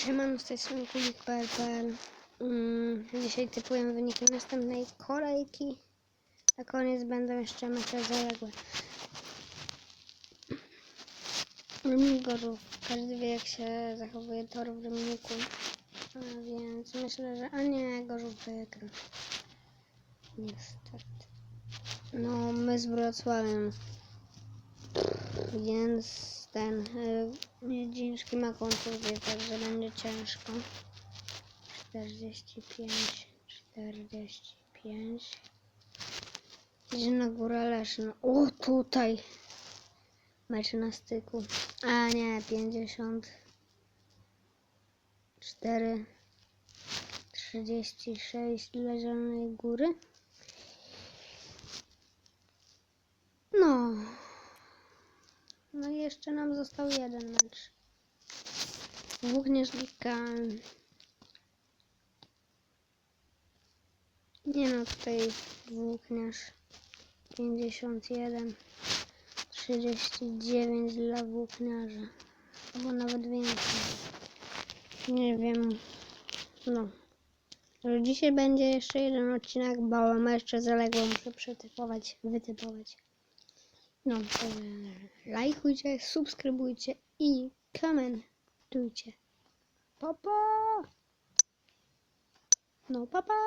Siemano, z tej strony kulik.pl mm, Dzisiaj typuję wyniki następnej kolejki. Na koniec będą jeszcze mecze zaległe. Mini Gorzów. Każdy wie jak się zachowuje tor w Rymniku. Więc myślę, że... A nie, Gorzów wygra. Niestety. No, my z Wrocławiem. Więc ten y, Miedziński ma kontuzję, także będzie ciężko. 45, 45. Idzie na górę Leszno. O, tutaj. Mecz na styku. A nie, 50. 4. 36 dla Zielonej Góry. No. No i jeszcze nam został jeden mecz. Włókniarz-Lika. Nie no, tutaj włókniarz 51, 39 dla włókniarza. Albo nawet więcej. Nie wiem. No. Że dzisiaj będzie jeszcze jeden odcinek, bo mam jeszcze zaległo, muszę przetypować, wytypować. No, to lajkujcie, subskrybujcie i komentujcie. Pa, pa! No, pa, pa!